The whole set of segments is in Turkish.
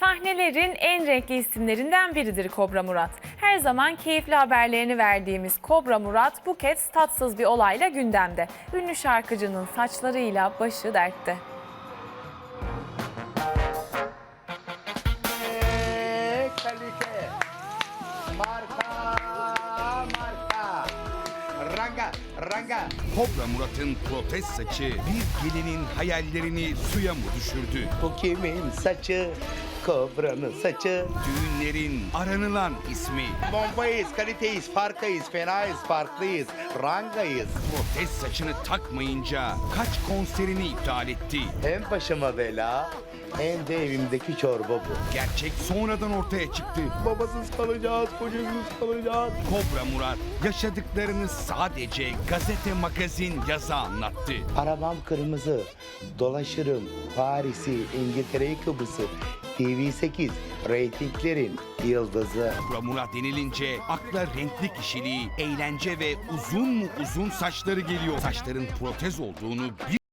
Sahnelerin en renkli isimlerinden biridir Kobra Murat. Her zaman keyifli haberlerini verdiğimiz Kobra Murat bu kez tatsız bir olayla gündemde. Ünlü şarkıcının saçlarıyla başı dertte. Eee, kalite. Marka, marka. Ranga, ranga. Kobra Murat'ın protez saçı bir gelinin hayallerini suya mı düşürdü? Bu kimin saçı? Kobranın saçı. Düğünlerin aranılan ismi. Bombayız, kaliteyiz, farkayız, fenayız, farklıyız, rangayız. Protez saçını takmayınca kaç konserini iptal etti? Hem başıma bela hem de evimdeki çorba bu. Gerçek sonradan ortaya çıktı. Babasız kalacağız, kocasız kalacağız. Kobra Murat yaşadıklarını sadece gazete magazin yaza anlattı. Arabam kırmızı, dolaşırım Paris'i, İngiltere'yi, Kıbrıs'ı. TV8, reytinglerin yıldızı. Kobra Murat denilince akla renkli kişiliği, eğlence ve uzun uzun saçları geliyor. Saçların protez olduğunu bir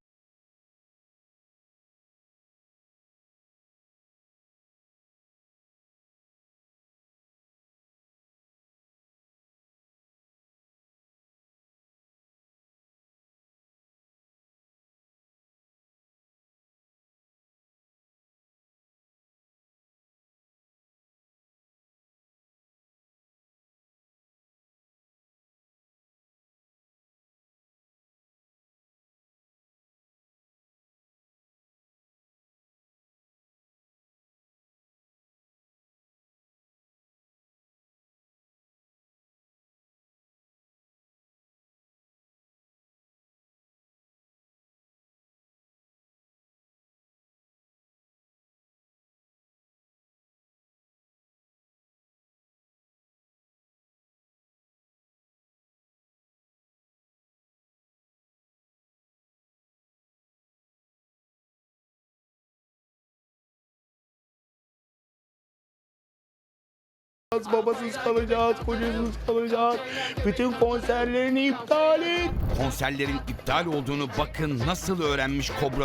Babasız kalacağız, kocasız kalacağız. Bütün konserlerini iptal et. konserlerin iptal olduğunu bakın nasıl öğrenmiş Kobra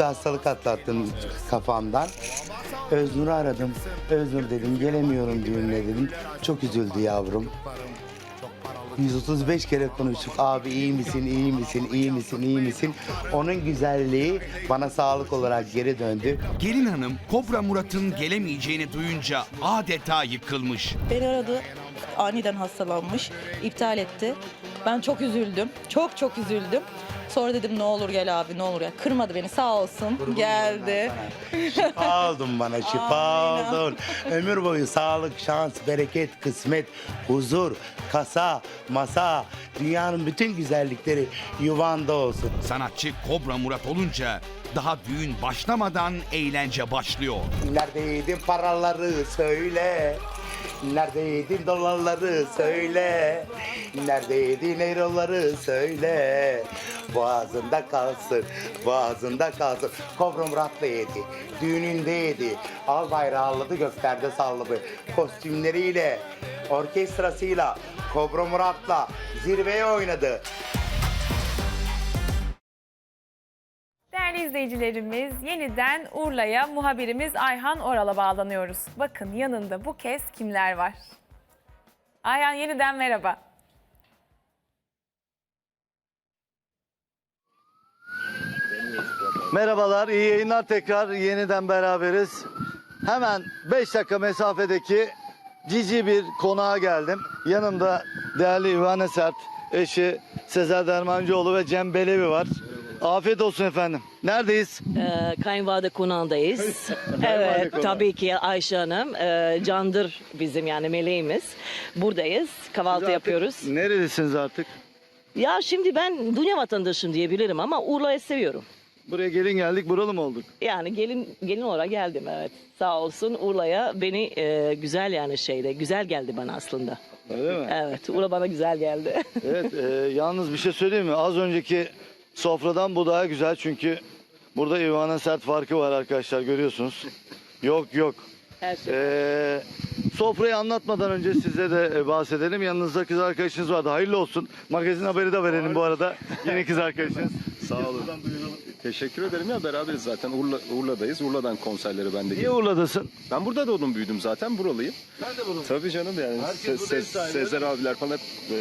Bir hastalık atlattım kafamdan. Öznur'u aradım. Öznur dedim gelemiyorum düğününe dedim. Çok üzüldü yavrum. 135 kere konuştuk. Abi iyi misin, iyi misin, iyi misin, iyi misin? Onun güzelliği bana sağlık olarak geri döndü. Gelin hanım Kobra Murat'ın gelemeyeceğini duyunca adeta yıkılmış. Beni aradı. Aniden hastalanmış. iptal etti. Ben çok üzüldüm. Çok çok üzüldüm. Sonra dedim ne olur gel abi ne olur ya. Kırmadı beni sağ olsun. Geldi. Şifa oldun bana, şifa Aynen. oldun. Ömür boyu sağlık, şans, bereket, kısmet, huzur, kasa, masa, dünyanın bütün güzellikleri yuvanda olsun. Sanatçı Kobra Murat olunca daha düğün başlamadan eğlence başlıyor. Neredeydin paraları söyle. Neredeydin dolarları söyle. Neredeydin euroları söyle. Boğazında kalsın, boğazında kalsın. Kobra Murat'la yedi, düğününde yedi. Al bayrağı alladı, göklerde salladı. Kostümleriyle, orkestrasıyla, Kobra Murat'la zirveye oynadı. İzleyicilerimiz, yeniden Urla'ya muhabirimiz Ayhan Oral'a bağlanıyoruz. Bakın yanında bu kez kimler var? Ayhan yeniden merhaba. Merhabalar, iyi yayınlar tekrar yeniden beraberiz. Hemen 5 dakika mesafedeki cici bir konağa geldim. Yanımda değerli İvane Sert, eşi Sezer Dermancıoğlu ve Cem Belevi var. Afiyet olsun efendim. Neredeyiz? Ee, kayınvalide konağındayız. evet tabii ki Ayşe Hanım e, candır bizim yani meleğimiz. Buradayız kahvaltı Artık yapıyoruz. Nerelisiniz artık? Ya şimdi ben dünya vatandaşım diyebilirim ama Urla'yı seviyorum. Buraya gelin geldik, buralı mı olduk? Yani gelin gelin olarak geldim evet. Sağ olsun Urla'ya beni e, güzel yani şeyde güzel geldi bana aslında. Öyle mi? Evet Urla bana güzel geldi. Evet, e, yalnız bir şey söyleyeyim mi? Az önceki sofradan bu daha güzel çünkü burada İvana Sert farkı var arkadaşlar görüyorsunuz. Yok yok. Her şey. Ee, sofrayı anlatmadan önce size de e, bahsedelim. Yanınızda kız arkadaşınız vardı. Hayırlı olsun. Magazin haberi de verelim bu arada. Yeni kız arkadaşınız. Sağ olun. Teşekkür ederim ya beraberiz zaten Urla, Urla'dayız. Urla'dan konserleri ben de Niye Urla'dasın? Ben burada doğdum büyüdüm zaten buralıyım. Ben de bunu. Tabii canım yani Herkes Se- burada Se-. Sezer abiler falan hep e,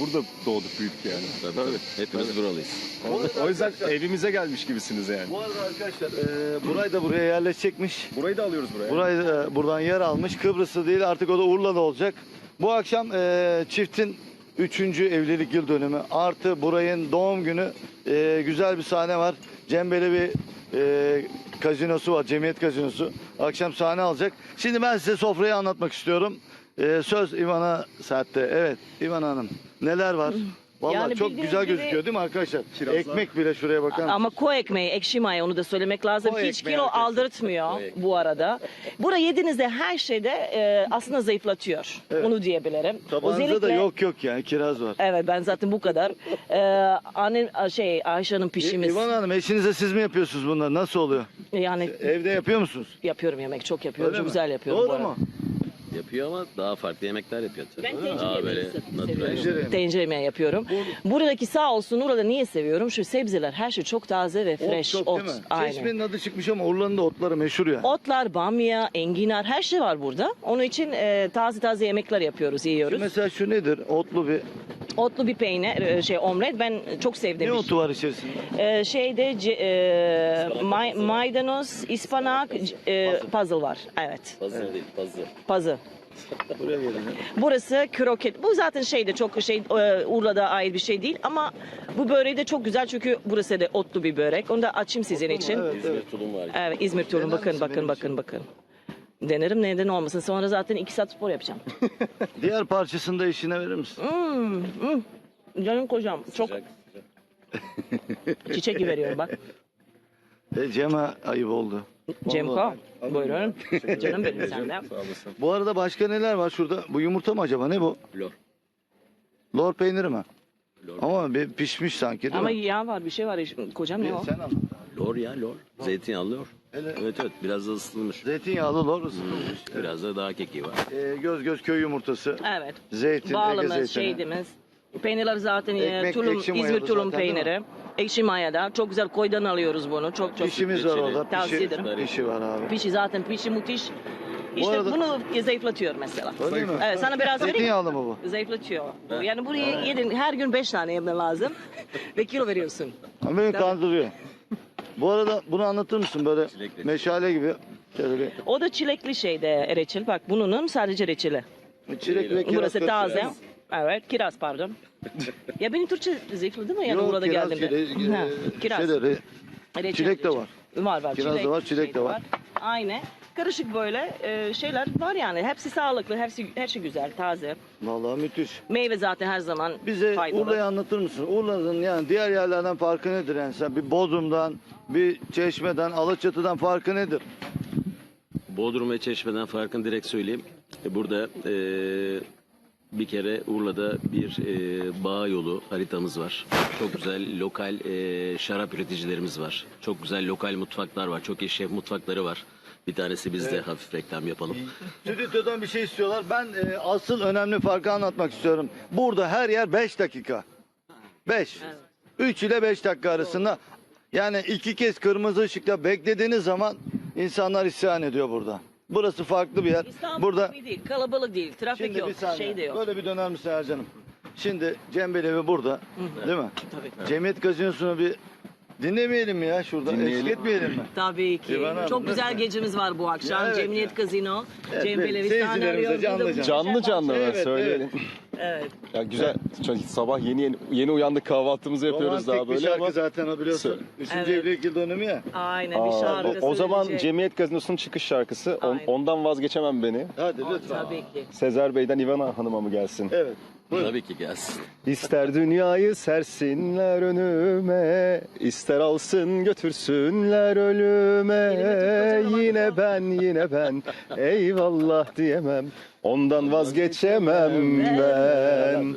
burada doğduk büyüdük yani. Tabii, Hepimiz buralıyız. O, o yüzden evimize gelmiş gibisiniz yani. Bu arada arkadaşlar e, Buray da buraya yerleşecekmiş. Burayı da alıyoruz buraya. Buray e, buradan yer almış. Kıbrıs'ta değil artık o da Urla'da olacak. Bu akşam e, çiftin 3. evlilik yıl dönümü artı Buray'ın doğum günü e, güzel bir sahne var. Cem Belevi e, kazinosu var, cemiyet kazinosu. Akşam sahne alacak. Şimdi ben size sofrayı anlatmak istiyorum. E, söz İvan'a Sert'te. Evet İvan Hanım neler var? Vallahi Yani çok bildiğiniz güzel gibi- gözüküyor değil mi arkadaşlar? Kirazlar. Ekmek bile şuraya bakar mısın? Ama koy ekmeği, ekşi maya onu da söylemek lazım. Koy Hiç ekmeği kilo arkadaşlar. aldırtmıyor bu arada. Burada yediğinizde her şeyde e, aslında zayıflatıyor. Onu diyebilirim. Tabağınızda da yok yok yani kiraz var. Evet ben zaten bu kadar. Ee, annem şey Ayşe'nin pişimiz. İvan Hanım eşinize siz mi yapıyorsunuz bunları? Nasıl oluyor? Yani Evde yapıyor musunuz? yapıyorum yemek çok yapıyorum. Öyle çok mi? güzel yapıyorum bu Doğru arada. mu? Yapıyor ama daha farklı yemekler yapıyor tabii. Ben tencere Daha yemeği böyle se- natural. seviyorum. Tencere yemeği. Tencere yemeği yapıyorum. Buradaki sağ olsun orada niye seviyorum? Şu sebzeler her şey çok taze ve fresh. Ot çok değil mi? Aynen. Çeşmenin adı çıkmış ama Urla'nın da otları meşhur ya. Otlar, bamya, enginar her şey var burada. Onun için e, taze taze yemekler yapıyoruz, yiyoruz. Mesela şu nedir? Otlu bir. Otlu bir peynir, e, şey omlet ben çok sevdim. Ne otu var içerisinde? Ee, şeyde ce- e, may- maydanoz, ıspanak, c- e, puzzle var. Evet, Puzzle değil puzzle. puzzle. Burası kroket. Bu zaten şeyde çok şey e, Urla'da ait bir şey değil ama bu böreği de çok güzel çünkü burası da otlu bir börek. Onu da açayım sizin için. Evet, İzmir tulum var. İzmir tulum bakın bakın bakın bakın. Denerim neden olmasın. Sonra zaten iki saat spor yapacağım. Diğer parçasını da eşine verir misin? Hmm, hmm. Canım kocam çok Sıcak, sıcak. çiçek gibi veriyorum bak. E, Cem'e ayıp oldu. Cemko buyurun. Canım benim senden. Sağ olasın. Bu arada başka neler var şurada? Bu yumurta mı acaba? Ne bu? Lor. Lor peyniri mi? Lor. Ama bir pişmiş sanki değil Ama mi? yağ var bir şey var. Kocam ne o? Sen anlat. Lor ya lor. Zeytinyağlı lor. Hele- Evet evet biraz da ısıtılmış. Zeytinyağlı lor ısıtılmış. Biraz da daha keki var. E, göz göz köy yumurtası. Evet. Zeytin, Ege Bağlımız, zeytini. şeydimiz. Peynirler zaten e, Ekmek tulum, ekşi İzmir mayalı tulum zaten, değil mi? peyniri. Ekşi mayada. Çok güzel koydan alıyoruz bunu. Çok çok. Pişimiz var orada. Tavsiye Pişi, ederim. pişi var abi. Pişi zaten pişi müthiş. İşte arada- bunu zayıflatıyor mesela. Öyle mi? Evet sana biraz vereyim. Zeytinyağlı mı bu? Zayıflatıyor. Yani burayı yedin her gün beş tane yemen lazım. Ve kilo veriyorsun. Ama Beni kandırıyor. Bu arada bunu anlatır mısın böyle Çilekli. meşale gibi? Şöyle bir O da çilekli şeyde reçel. Bak bunun sadece reçeli. çilek ve kiraz Burası taze. karıştırıyor. Evet, kiraz pardon. ya benim Türkçe zayıfladı değil mi? Yani Yok, burada kiraz, geldiğimde. çile- Ha, e, kiraz. şeyleri, Reçel, çilek de reçel. var. Var var. Kiraz da var, çilek de var. Aynı. Karışık böyle e, şeyler var yani. Hepsi sağlıklı, hepsi her şey güzel, taze. Vallahi müthiş. Meyve zaten her zaman Bize faydalı. Urla'yı anlatır mısın? Urla'nın yani diğer yerlerden farkı nedir yani sen bir Bodrum'dan, bir Çeşme'den, Alaçatı'dan farkı nedir? Bodrum ve Çeşme'den farkını direkt söyleyeyim. E, Burada e, bir kere Urla'da bir e, bağ yolu haritamız var. Çok güzel lokal e, şarap üreticilerimiz var. Çok güzel lokal mutfaklar var. Çok iyi şef mutfakları var. Bir tanesi biz de hafif reklam yapalım. Stüdyodan bir şey istiyorlar. Ben e, asıl önemli farkı anlatmak istiyorum. Burada her yer 5 dakika. 5. 3 ile 5 dakika arasında. Yani iki kez kırmızı ışıkta beklediğiniz zaman insanlar isyan ediyor burada. Burası farklı bir yer. İstanbul Burada gibi değil, kalabalık değil, trafik Şimdi yok, bir saniye. şey de yok. Böyle bir döner misin Ercan'ım? Şimdi Cem Belevi burada. Değil mi? Tabii. Cemiyet Gazinosu'nu bir dinlemeyelim mi ya şurada? Dinleyelim. Eşlik etmeyelim mi? Tabii ki. İvan Hanım, Çok güzel gecemiz var bu akşam. Ya evet Cemiyet. Evet, Cem evet. Belevistan Seyircilerimize arıyor. canlı Burada canlı. Canlı canlı Evet, söyleyelim. Evet. Ya güzel. Çünkü sabah yeni yeni, yeni uyandık kahvaltımızı yapıyoruz Romantik daha bir böyle şarkı ama. zaten o biliyorsun. Üçüncü Evet. evlilik yıl dönümü ya. Aynen Aa, bir o, şarkı o zaman söyleyecek. Cemiyet Gazinosu'nun çıkış şarkısı. On- Aynen. ondan vazgeçemem beni. Hadi lütfen. Tabii ki. Sezer Bey'den İvana Hanım'a mı gelsin? Evet. Buyurun. Tabii ki gelsin. İster dünyayı sersinler önüme, ister alsın götürsünler ölüme. Yine ben, yine ben, eyvallah diyemem, ondan vazgeçemem ben.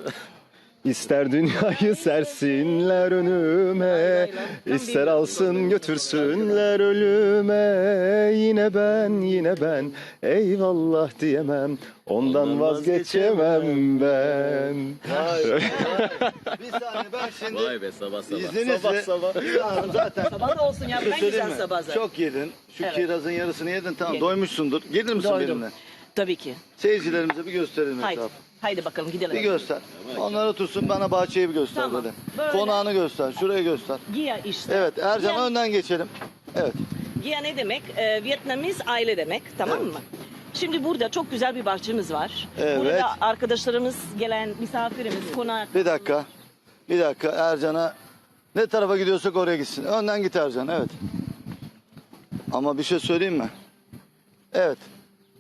İster dünyayı sersinler önüme, ister alsın götürsünler ölüme. Yine ben, yine ben, eyvallah diyemem, ondan vazgeçemem ben. Vay, vay. bir saniye ben şimdi Vay be sabah sabah. izninizle Sabah sabah. İlhan'ım zaten Sabah da olsun ya. Ben Söyleyeyim güzel mi? sabah zaten. Çok yedin. Şu Evet. kirazın yarısını yedin tamam Yedim. doymuşsundur. Gelir misin Doydum. benimle? Tabii ki. Seyircilerimize bir gösterelim Haydi. etrafı. Haydi bakalım gidelim. Bir göster. Onlara tutsun bana bahçeyi bir göster Tamam. böyle. Böyle. Konağını göster. Şurayı göster. Gia işte. Evet Ercan Gia, önden geçelim. Evet. Gia ne demek? Ee, Vietnamiz aile demek. Tamam mı? Şimdi burada çok güzel bir bahçemiz var. Evet. Burada arkadaşlarımız gelen misafirimiz konak. Bir dakika. Bir dakika Ercan'a ne tarafa gidiyorsak oraya gitsin. Önden git Ercan evet. Ama bir şey söyleyeyim mi? Evet.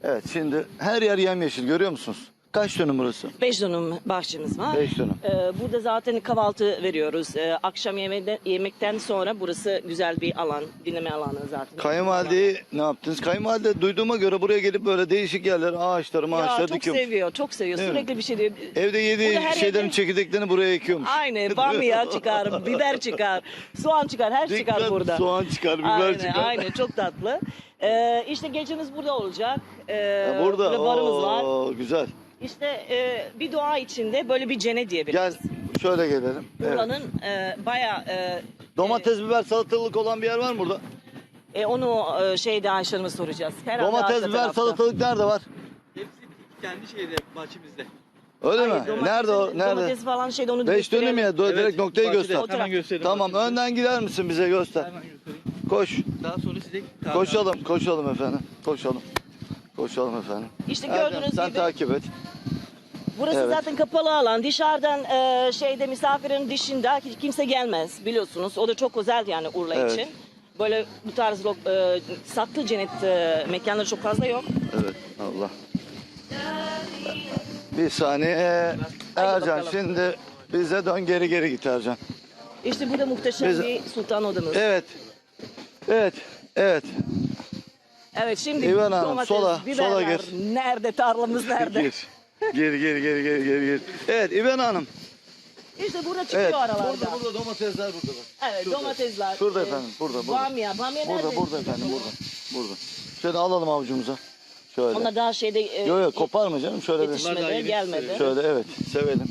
Evet şimdi her yer yemyeşil görüyor musunuz? Kaç dönüm burası? Beş dönüm bahçemiz var. Beş dönüm. Ee, burada zaten kahvaltı veriyoruz. Ee, akşam yemekten, yemekten sonra burası güzel bir alan, dinleme alanı zaten. Kayınvalideyi ne yaptınız? Kayınvalide duyduğuma göre buraya gelip böyle değişik yerler, ağaçları, Ya ağaçları çok dikiyormuş. seviyor, çok seviyor. Değil mi? Sürekli bir şey diyor. Evde yediği her şeylerin yerde- çekirdeklerini buraya ekiyormuş. Aynı bamya çıkar, biber çıkar, soğan çıkar, her şey çıkar Dikkat, burada. soğan çıkar, biber aynen, çıkar. Aynen, çok tatlı. Ee, işte gecemiz burada olacak. Ee, Ya burada burada barımız var. oo, güzel. İşte e, bir doğa içinde böyle bir diyebiliriz. Gel şöyle gelelim. Evet. Buranın e, bayağı e, Domates, biber, salatalık olan bir yer var mı burada? e, onu e, şeyde Ayşe Hanım'a soracağız. Herhalde Domates, arka biber, tarafta. salatalık nerede var? kendi şeyde bahçemizde. Öyle Hayır, mi? domatesin- Nerede o? Nerede? Domates falan şeyde onu Beş dönüm ya. do- Evet, direkt noktayı bahçede. göster. Hemen göstereyim. Tamam bahçede. önden gider misin bize göster. Hemen göstereyim. Koş. Daha sonra size Koşalım. Koşalım efendim. Koşalım. Koşalım efendim. İşte Erdem, gördüğünüz sen gibi takip et. burası Evet. zaten kapalı alan. Dışarıdan e, şeyde misafirin dışında hiç kimse gelmez biliyorsunuz. O da çok özel yani Urla Evet. için. Böyle bu tarz e, saklı cennet e, mekanları çok fazla yok. Evet. Allah. Bir saniye. Ercan bakalım. şimdi bize dön geri geri git Ercan. İşte burada muhteşem Biz- bir sultan odamız. Evet. Evet. Evet. Evet şimdi İvan Hanım, domates, sola, biberler sola gir. nerede tarlamız nerede? Gir. Geri geri geri geri geri geri. Evet İben Hanım. İşte burada çıkıyor Evet. aralarda. Burada burada domatesler burada. bak. Evet domatesler. Şurada e, efendim, burada, burada. Bamya, bamya Burada nerede? burada efendim burada. Burada. Şöyle alalım avucumuza. Şöyle. Onlar daha şeyde e, Yok yok koparma canım şöyle bir. Bunlar daha yetişmedi, yeni gelmedi. Şöyle evet sevelim.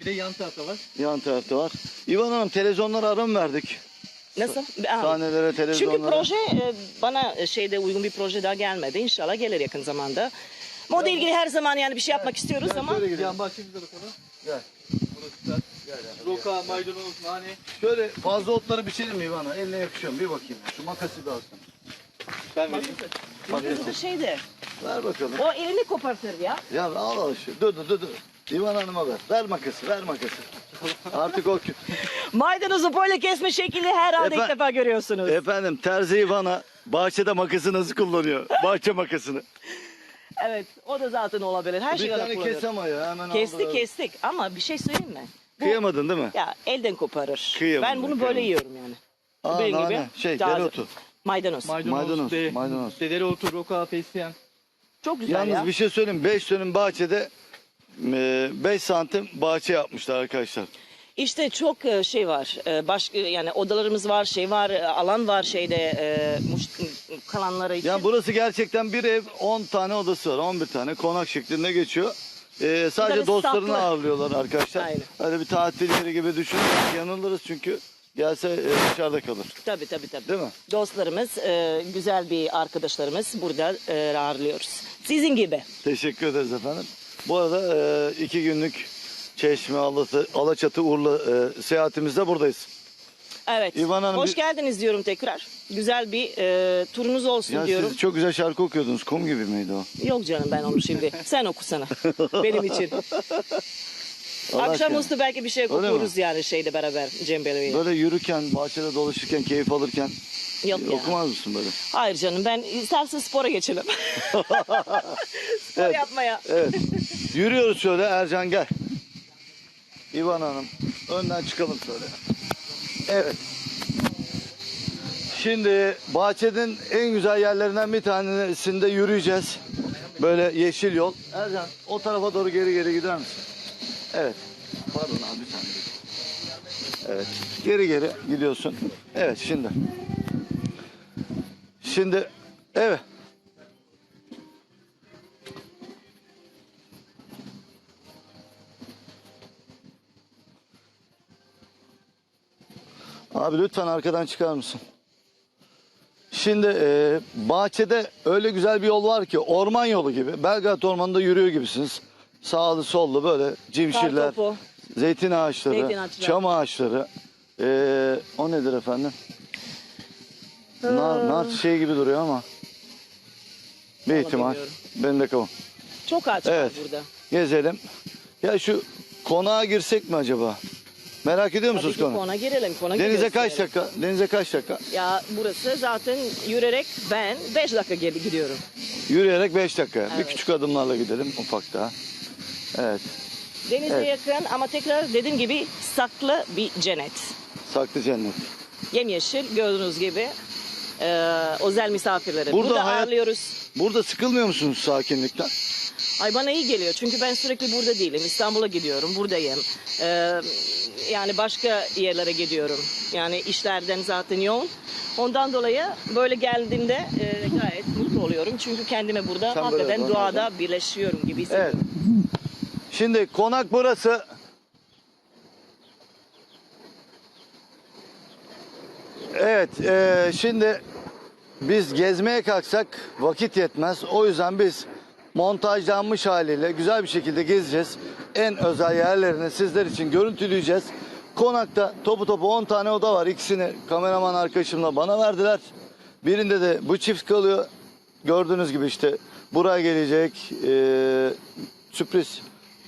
Bir de yan tarafta var. Yan tarafta var. İvan Hanım televizyonlara ara mı verdik? Nasıl? Sahnelere, Çünkü televizyonlara. proje e, bana şeyde uygun bir proje daha gelmedi. İnşallah gelir yakın zamanda. Moda ilgili her zaman yani bir şey yapmak istiyoruz ama Şöyle gidelim. Yan bahçemizde bakalım. Gel. Burası güzel. Roka, maydanoz, nane. Şöyle fazla otları biçelim mi Hanım? Eline yakışıyor mu? Bir bakayım. Şu makası da alsın. Ben vereyim. burası şeyde. Ver bakalım. O elini kopartır ya. Ya al al şu. Dur dur dur. dur. İvan Hanım'a ver. Ver makası, ver makası. Artık o... Maydanozu böyle kesme şekli herhalde Efe- ilk defa görüyorsunuz. Efendim terzi İvan'a bahçede makası nasıl kullanıyor? Bahçe makasını. Evet o da zaten olabilir. Her Bir şey tane kullanıyor. kes ama ya hemen Kestik aldılar. kestik ama bir şey söyleyeyim mi? Bu, Kıyamadın değil mi? ya elden koparır. Kıyamadım, ben bunu böyle yiyorum yani. Aa, Benim gibi. nane, şey taze. dereotu. Maydanoz. Maydanoz, Maydanoz, de- maydanoz. Dereotu, roka, fesleğen. Çok güzel Yalnız ya. bir şey söyleyeyim. 5 dönüm bahçede 5 santim bahçe yapmışlar arkadaşlar. İşte çok e, şey var. E, Başka yani odalarımız var, şey var, e, alan var şeyde e, kalanları için. Yani burası gerçekten bir ev 10 tane odası var 11 tane konak şeklinde geçiyor. Ee, sadece dostlarını saklı. ağırlıyorlar arkadaşlar. Aynen. Öyle bir tatil yeri gibi düşünün. Yanılırız çünkü gelse e, dışarıda kalır. Tabii tabii tabii. Değil mi? Dostlarımız, e, güzel bir arkadaşlarımız burada e, ağırlıyoruz. Sizin gibi. Teşekkür ederiz efendim. Bu arada e, iki günlük Çeşme, Alatı, Alaçatı, Urla e, seyahatimizde buradayız. Evet. İvan Hanım, Hoş bir- geldiniz diyorum tekrar. Güzel bir e, turunuz olsun Ya diyorum. siz çok güzel şarkı okuyordunuz. Kum gibi miydi o? Yok canım ben onu şimdi. Sen okusana. Benim için. Aşkına. Akşamüstü belki bir şey Öyle okuruz yani şeyde beraber Cem Bey'le. Böyle yürürken, bahçede dolaşırken, keyif alırken Yok ya. okumaz mısın böyle? Hayır canım ben istersen spora geçelim. Spor Evet. yapmaya. Evet. Yürüyoruz şöyle Ercan gel. İvan Hanım önden çıkalım şöyle. Evet. Şimdi bahçenin en güzel yerlerinden bir tanesinde yürüyeceğiz. Böyle yeşil yol. Ercan o tarafa doğru geri geri gider misin? Evet. Pardon abi bir saniye. Evet. Geri geri gidiyorsun. Evet şimdi. Şimdi evet. Abi lütfen arkadan çıkar mısın? Şimdi e, bahçede öyle güzel bir yol var ki orman yolu gibi. Belgrad Ormanı'nda yürüyor gibisiniz. Sağlı sollu böyle cimşirler, Kartopu. zeytin ağaçları, Zeytin ağaçları. çam ağaçları. E, o nedir efendim? Nar, nar şey gibi duruyor ama. Bir ihtimal. bilmiyorum. Ben de kavun. Çok ağaç Evet. var burada. Gezelim. Ya şu konağa girsek mi acaba? Merak ediyor musunuz ki konağı? kona girelim. Kona Denize gidiyoruz kaç yani. dakika? Denize kaç dakika? Ya burası zaten yürüyerek ben 5 dakika geri gidiyorum. Yürüyerek 5 dakika. Bir Evet. küçük adımlarla gidelim ufak daha. Evet. Denize Evet. yakın ama tekrar dediğim gibi saklı bir cennet. Saklı cennet. Yemyeşil gördüğünüz gibi e, özel misafirleri. Burada Burada, hayat- ağırlıyoruz. Burada sıkılmıyor musunuz sakinlikten? Ay bana iyi geliyor çünkü ben sürekli burada değilim. İstanbul'a gidiyorum, buradayım. Ee, yani başka yerlere gidiyorum. Yani işlerden zaten yoğun. Ondan dolayı böyle geldiğimde e, gayet mutlu oluyorum. Çünkü kendime burada Sen böyle hakikaten doğada birleşiyorum gibi Evet. Şimdi konak burası. Evet, eee, şimdi biz gezmeye kalksak vakit yetmez. O yüzden biz montajlanmış haliyle güzel bir şekilde gezeceğiz. En özel yerlerini sizler için görüntüleyeceğiz. Konakta topu topu 10 tane oda var. İkisini kameraman arkadaşımla bana verdiler. Birinde de bu çift kalıyor. Gördüğünüz gibi işte buraya gelecek eee, sürpriz.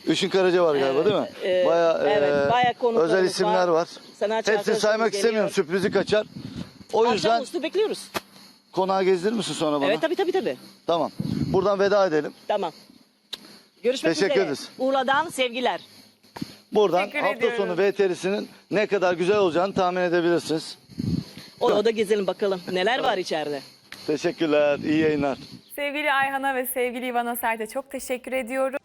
Işın Karaca var galiba Evet, değil mi? e, Bayağı, evet, eee, bayağı konuklarımız özel isimler var. var. Sanatçı Hepsini arkadaşlarımız saymak istemiyorum. geliyor. Sürprizi kaçar. O yüzden Akşamüstü bekliyoruz. konağı gezdirir misin sonra bana? Evet tabii tabii tabii. Tamam. Buradan veda edelim. Tamam. Görüşmek Teşekkür üzere. ederiz. Urla'dan sevgiler. Buradan Teşekkür hafta ediyorum. sonu VTR'sinin ne kadar güzel olacağını tahmin edebilirsiniz. O oda gezelim bakalım. Neler var içeride. Teşekkürler. iyi yayınlar. Sevgili Ayhan'a ve sevgili İvana Sert'e çok teşekkür ediyorum.